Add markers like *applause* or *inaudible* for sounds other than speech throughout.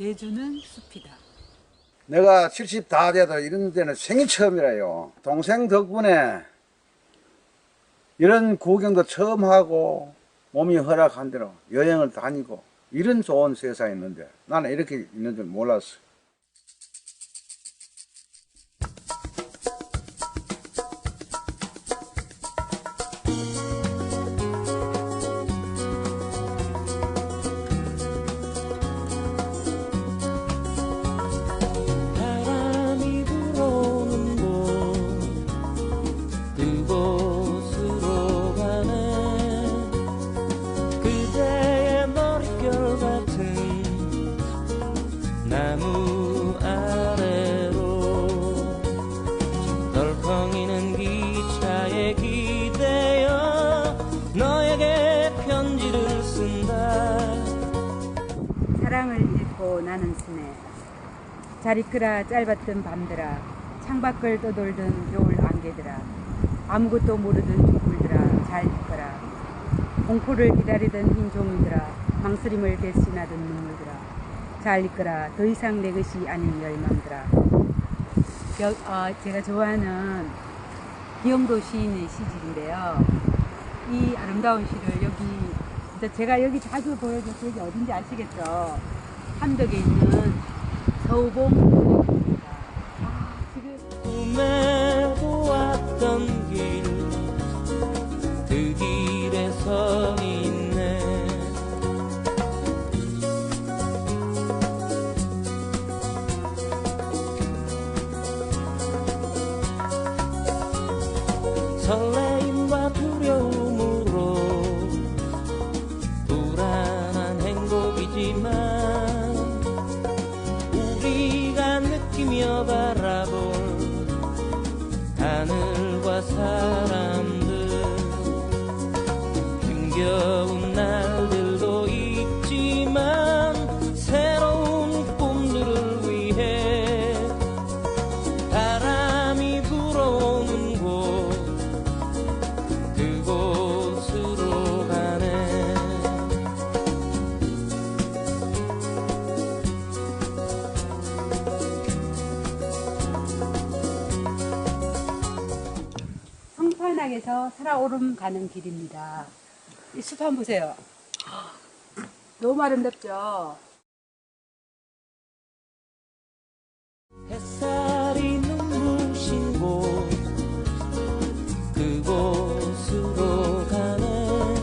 제주는 숲이다. 내가 70 다 돼도 이런 데는 생일 처음이라요. 동생 덕분에 이런 구경도 처음 하고 몸이 허락한 대로 여행을 다니고 이런 좋은 세상이 있는데 나는 이렇게 있는 줄 몰랐어. 잘 있거라 짧았던 밤들아 창밖을 떠돌던 겨울 안개들아 아무것도 모르던 죽불들아 잘 있거라. 공포를 기다리던 흰 종이들아 망설임을 대신하던 눈물들아 잘 있거라 더 이상 내 것이 아닌 열망들아. 여, 어, 제가 좋아하는 기영도 시인의 시집인데요. 이 아름다운 시를 여기 제가 여기 자주 보여줄 여기 어딘지 아시겠죠? 함덕에 있는 지금 꿈에 보았던 길 그 길에 서 있네. 설레임과 두려움으로 불안한 행복이지만 성판악에서 살아오름 가는 길입니다. 이 숲 한번 보세요. 너무 아름답죠? 햇살이 눈부신 곳 그곳으로 가네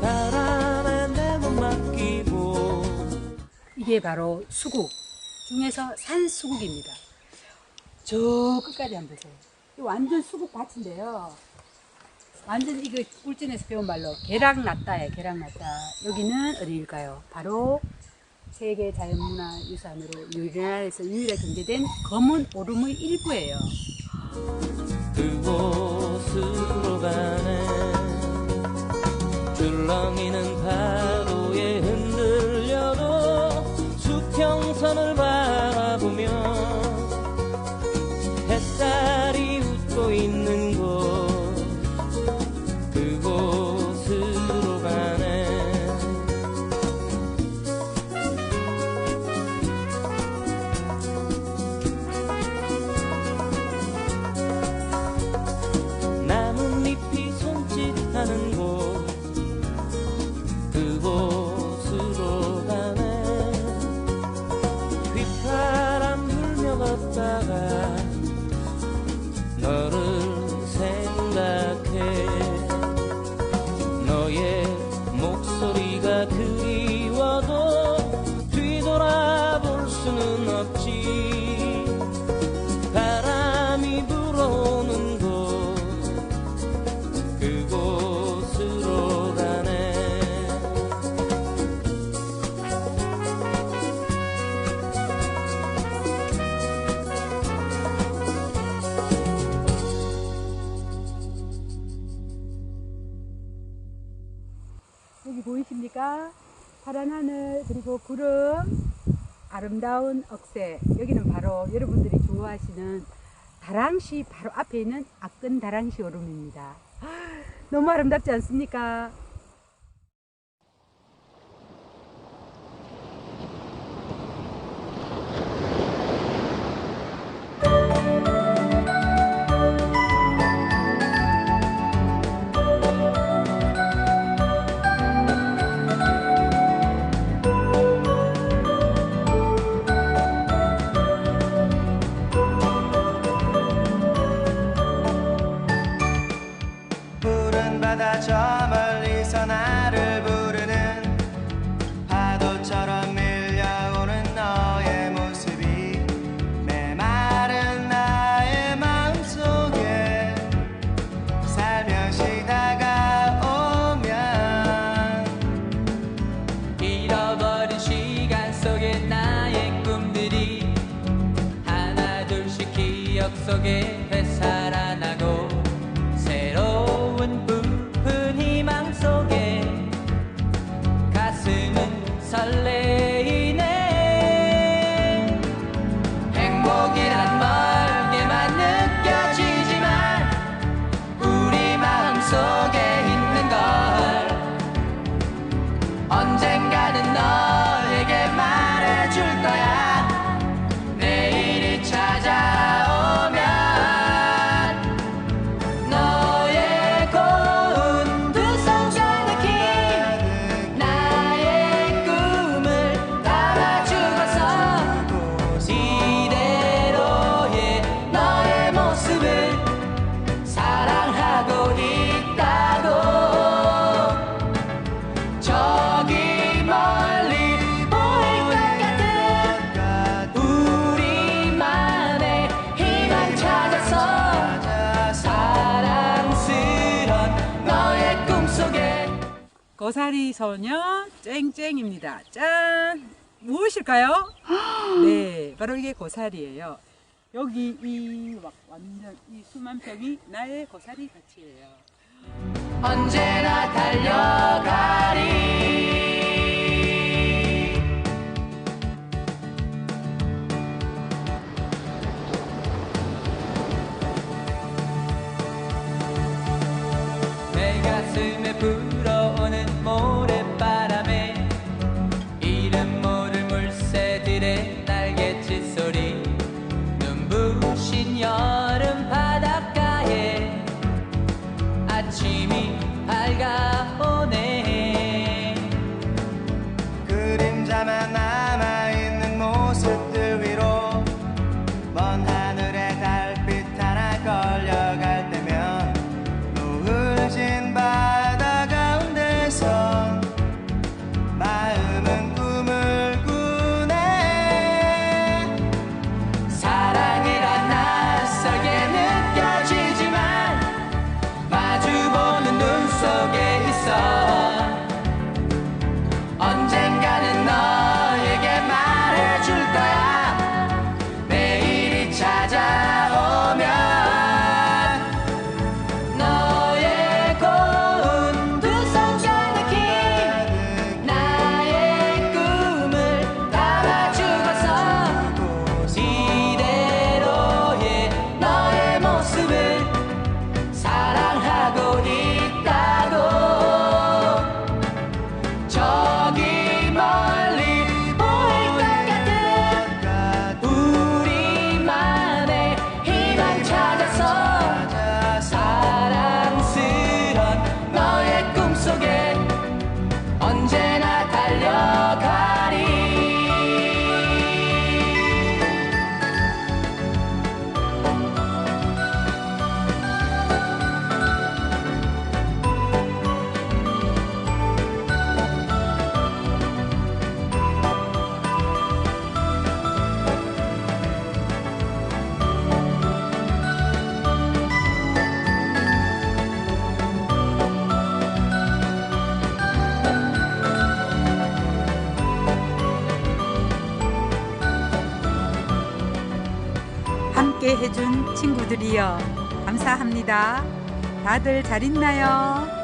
바람에 내몸 맡기고 이게 바로 수국 중에서 산수국입니다. 저 끝까지 한번 보세요. 이 완전 수국 밭인데요. 완전 이거 울진에서 배운 말로 계락 났다예요. 계락 났다. 여기는 어디일까요? 바로 세계 자연문화유산으로 우리나라에서 유일하게 등재된 검은 오름의 일부예요. 그곳으로 가네 줄렁이는 파 파란 하늘 그리고 구름 아름다운 억새 여기는 바로 여러분들이 좋아하시는 다랑시 바로 앞에 있는 악근 다랑시 오름입니다. *gasps* 너무 아름답지 않습니까? 속에 거사리 소녀 쨍쨍입니다. 짠! 무엇일까요? *gasps* 네, 바로 이게 고사리예요. 여기 이 완전 이 수만 평이 나의 고사리 밭이에요. 언제나 달려가리. 침이 밝아 함께 해준 친구들이여 감사합니다. 다들 잘 있나요?